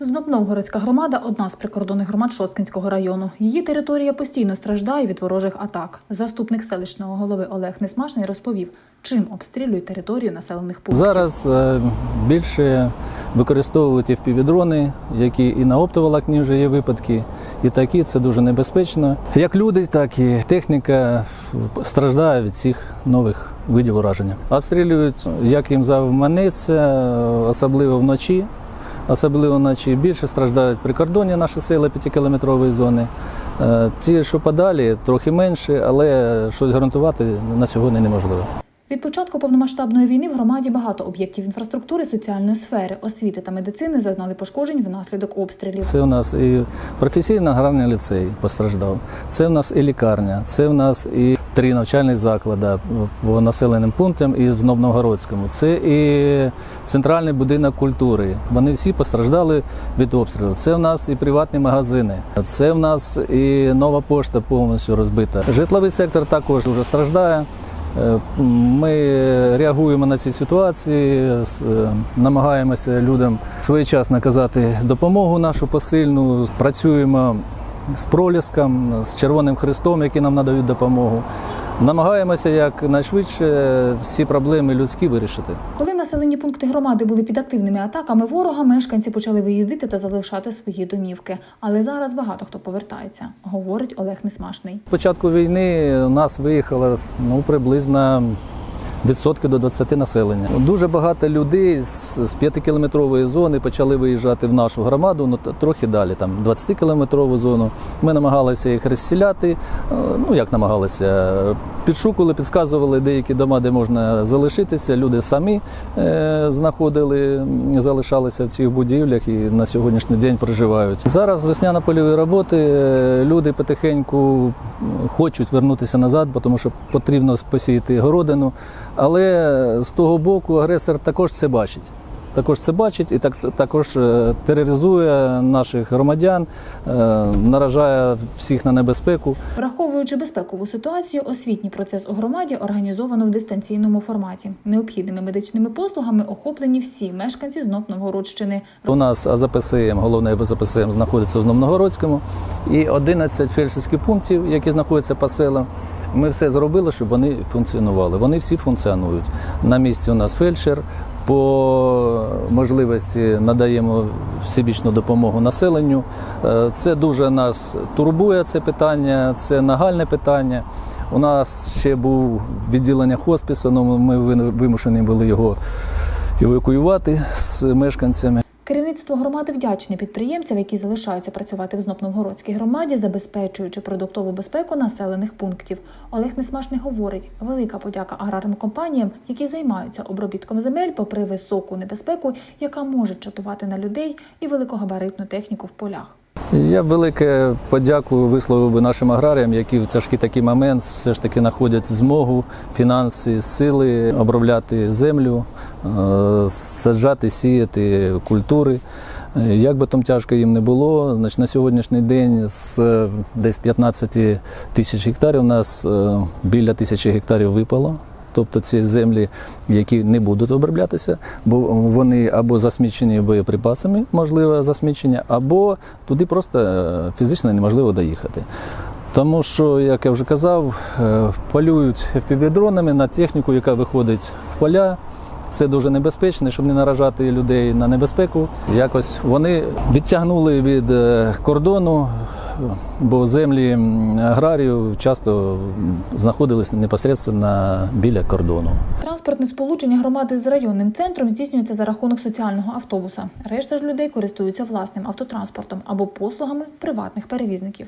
Знобновгородська громада одна з прикордонних громад Шосткинського району. Її територія постійно страждає від ворожих атак. Заступник селищного голови Олег Несмашний розповів, чим обстрілюють територію населених пунктів. Зараз е, більше використовують FPV-дрони, які і на оптоволокні вже є випадки, і такі це дуже небезпечно. Як люди, так і техніка страждає від цих нових видів ураження. Обстрілюють, як їм завманеться, особливо вночі. Особливо вночі більше страждають прикордонні наші села 5-кілометрової зони. Е, Ті, що подалі, трохи менше, але щось гарантувати на сьогодні неможливо. Від початку повномасштабної війни в громаді багато об'єктів інфраструктури, соціальної сфери, освіти та медицини зазнали пошкоджень внаслідок обстрілів. Це у нас і професійно аграрний ліцей постраждав. Це в нас і лікарня, це в нас і три навчальні заклади по населеним пунктам і в Новногородському. Це і центральний будинок культури. Вони всі постраждали від обстрілу. Це в нас і приватні магазини. Це в нас і нова пошта повністю розбита. Житловий сектор також дуже страждає. Е, Ми реагуємо на ці ситуації, е, намагаємося людям своєчасно наказати допомогу нашу посильну. Працюємо з проліском, з Червоним Христом, які нам надають допомогу. Намагаємося якнайшвидше всі проблеми людські вирішити. Коли населені пункти громади були під активними атаками ворога, мешканці почали виїздити та залишати свої домівки. Але зараз багато хто повертається, говорить Олег Несмашний. З початку війни у нас виїхало ну, приблизно відсотки до 20 населення. Дуже багато людей з з 5-кілометрової зони почали виїжджати в нашу громаду, ну трохи далі, там 20-кілометрову зону. Ми намагалися їх розселяти. е, Ну як намагалися, підшукували, підказували деякі дома, де можна залишитися. Люди самі е, знаходили, залишалися в цих будівлях і на сьогоднішній день проживають. Зараз весняно-польові роботи. е, Люди потихеньку хочуть вернутися назад, тому що потрібно посіяти городину. Але з того боку агресор також це бачить. Також це бачить і так також е, тероризує наших громадян, е, наражає всіх на небезпеку. Враховуючи безпекову ситуацію, освітній процес у громаді організовано в дистанційному форматі. Необхідними медичними послугами охоплені всі мешканці знов Новгородщини. У нас АЗПСМ, головне АЗПСМ, знаходиться в Знамногородському і 11 фельдшерських пунктів, які знаходяться по селам. Ми все зробили, щоб вони функціонували. Вони всі функціонують. На місці у нас фельдшер. По можливості надаємо всебічну допомогу населенню. Е, Це дуже нас турбує це питання, це нагальне питання. У нас ще був відділення хоспису, але ми вимушені були його евакуювати з мешканцями. Керівництво громади вдячне підприємцям, які залишаються працювати в Знопновгородській громаді, забезпечуючи продуктову безпеку населених пунктів. Олег Несмашний говорить: велика подяка аграрним компаніям, які займаються обробітком земель, попри високу небезпеку, яка може чатувати на людей і великогабаритну техніку в полях. Я велике подяку висловив би нашим аграріям, які в тяжкий такий момент все ж таки знаходять змогу, фінанси, сили обробляти землю, е, саджати, сіяти культури. Е, Як би там тяжко їм не було, значить на сьогоднішній день з е, десь 15 тисяч гектарів у нас біля тисячі гектарів випало. Тобто ці землі, які не будуть оброблятися, бо вони або засмічені боєприпасами, можливе засмічення, або туди просто е, фізично неможливо доїхати. Тому що, як я вже казав, е, полюють FPV-дронами на техніку, яка виходить в поля. Це дуже небезпечно, щоб не наражати людей на небезпеку. Якось вони відтягнули від е, кордону, бо землі аграрію часто знаходились непосередньо біля кордону. Транспортне сполучення громади з районним центром здійснюється за рахунок соціального автобуса. Решта ж людей користуються власним автотранспортом або послугами приватних перевізників.